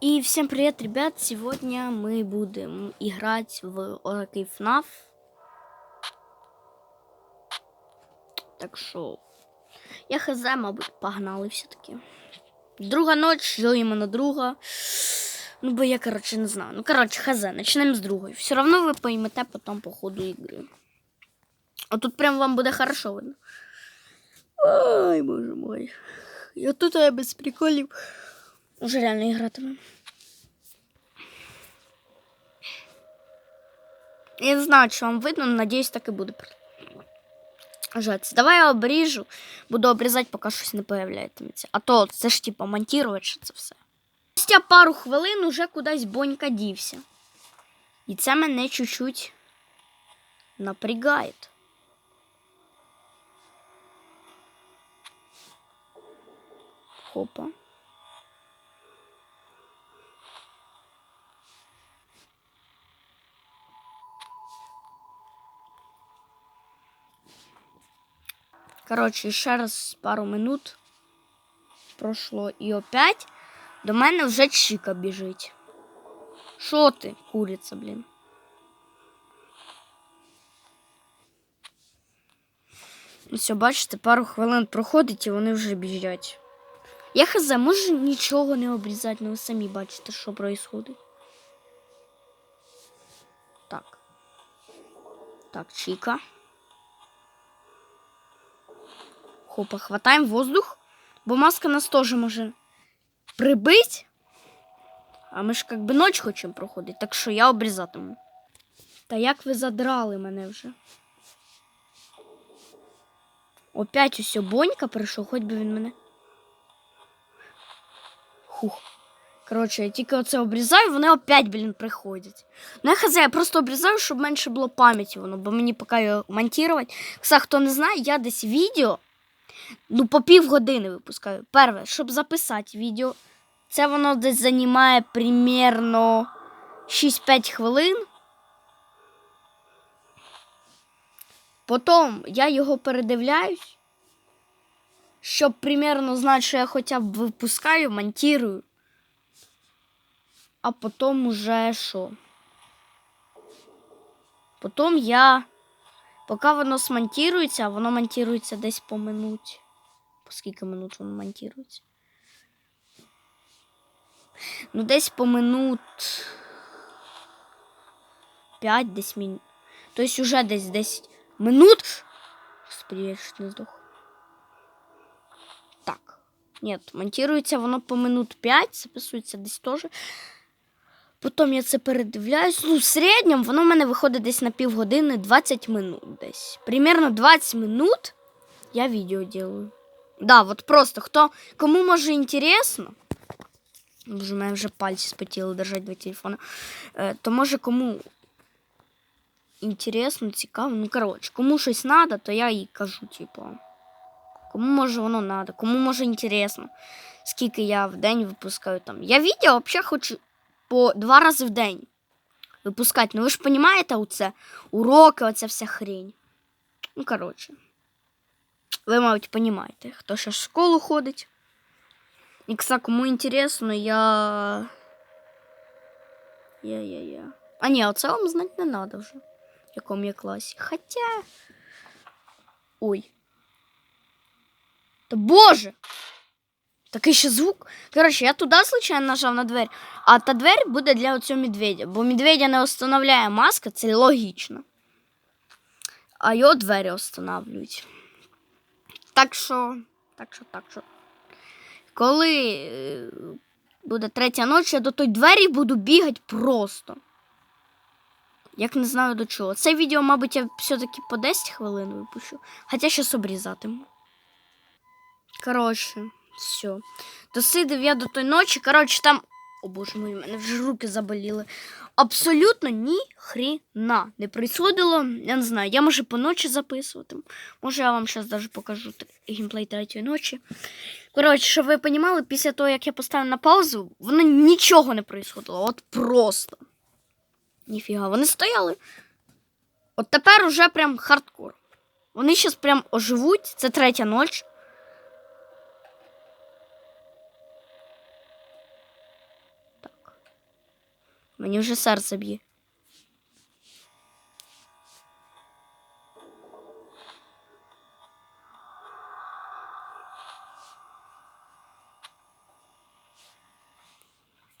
И всем привет, ребят! Сегодня мы будем играть в Oracle FNAF. Так що, я хз, мабуть, погнали все-таки. Друга ночь, що іменно друга. Ну, бо я, короче, не знаю. Ну, короче, хз, начнемо з другої. Все равно ви поймете потом по ходу ігри. А тут прям вам буде хорошо видно. Ай, боже мой. Я тут я без приколів. Уже реально гратиму. Я не знаю, чи вам видно, но надіюсь, так і буде. Жаць. Давай я обріжу, буду обрізати, поки щось не появляється. А то це ж типа монтувати це все. Спустя пару хвилин уже кудись бонька дівся. І це мене чуть-чуть напрягає. Хопа. Коротше, ще раз пару минут пройшло і опять до мене вже Чіка біжить. Що ти, куриця, блін? Все, бачите, пару хвилин проходить і вони вже біжать. Я хз, можу нічого не обрізати, ну ви самі бачите, що відбувається. Так. Так, Чіка. Хопа, хватаємо воздух, бо маска нас теж може прибить. А ми ж як би ніч хочемо проходити, так що я обрізатиму. Та як ви задрали мене вже? Опять усе бонька прийшов, хоч би він мене. Хух. Коротше, я тільки оце обрізаю, вони опять, блін, приходять. Ну, я хз, я просто обрізаю, щоб менше було пам'яті воно, бо мені поки його монтувати. Кстати, хто не знає, я десь відео ну, по півгодини випускаю. Перше, щоб записати відео, це воно десь займає примерно 6-5 хвилин. Потім я його передивляюсь, щоб примерно знати, що я хоча б випускаю, монтую. А потім уже що? Потім я Поки воно смонтується, воно монтується десь по минуті. По скільки минут воно монтується? Ну, десь по минут 5 десь минут. Тобто вже десь 10 минут. Господи, я не здох. Так. Нет, монтується воно по минут 5, записується десь теж. Потім я це передивляюсь. Ну, в середньому воно в мене виходить десь на півгодини 20 минут десь. Примерно 20 минут я відео делаю. Да, от просто хто кому може інтересно. Боже, мене вже пальці спотіли держати два телефона. Е, то може кому інтересно, цікаво. Ну, коротше, кому щось треба, то я їй кажу, типу. Кому може воно треба, кому може інтересно, скільки я в день випускаю там. Я відео взагалі хочу по два рази в день випускати. Ну ви ж розумієте, оце уроки, оця вся хрень. Ну, коротше. Ви, мабуть, розумієте, хто ще в школу ходить. І, кстати, кому інтересно, я. Я-я-я. А ні, оце вам знати не треба вже. В якому я класі. Хоча. Ой. Та боже! Такий ще звук. Коротше, я туди случайно нажав на двері, а та двері буде для оцього медведя. Бо медведя не встановляє маска, це логічно. А його двері встановлюють. Так що, так що, так що. Коли е, буде третя ніч, я до той двері буду бігати просто. Як не знаю до чого. Це відео, мабуть, я все-таки по 10 хвилин випущу. Хоча щас обрізатиму. Коротше. Все. Досидив я до той ночі. Коротше, там. О боже мой, мене вже руки заболіли. Абсолютно ні хрена не происходило. Я не знаю, я може по ночі записувати. Може, я вам зараз даже покажу геймплей третьої ночі. Коротше, щоб ви розуміли, після того, як я поставив на паузу, воно нічого не происходило. От просто. Ніфіга, вони стояли. От тепер уже прям хардкор. Вони зараз прям оживуть. Це третя ніч. Мені вже серце б'є.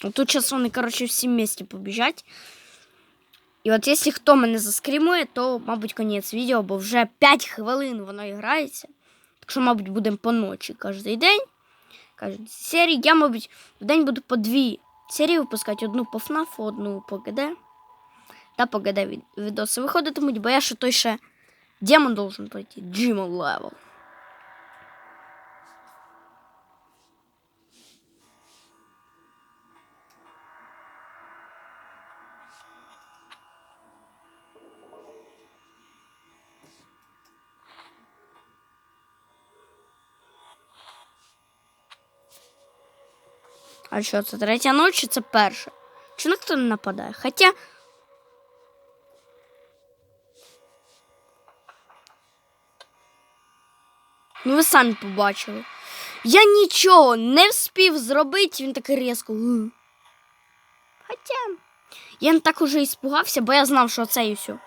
Ну, Тут зараз вони, коротше, всі вместе побіжать. І от якщо хто мене заскрімує, то, мабуть, кінець відео, бо вже 5 хвилин воно грається. Так що, мабуть, будемо по ночі кожен день. Кожен серії. Я, мабуть, в день буду по дві серії випускати: одну по ФНАФу, одну по ГД. Та по ГД від- відоси виходитимуть, бо я ще той ще демон должен пройти. Джимон левел. А що, це третя ніч чи це перша? Чи ніхто не нападає? Хоча. Ну, ви самі побачили. Я нічого не вспів зробити, він такий різко. Хоча. Я не так уже іспугався, бо я знав, що це і все.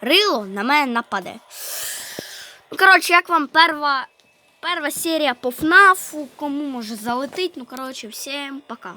Рило на мене нападе. Ну, коротше, як вам перва, перва серія по ФНАФу, кому може залетить. Ну, коротше, всім пока.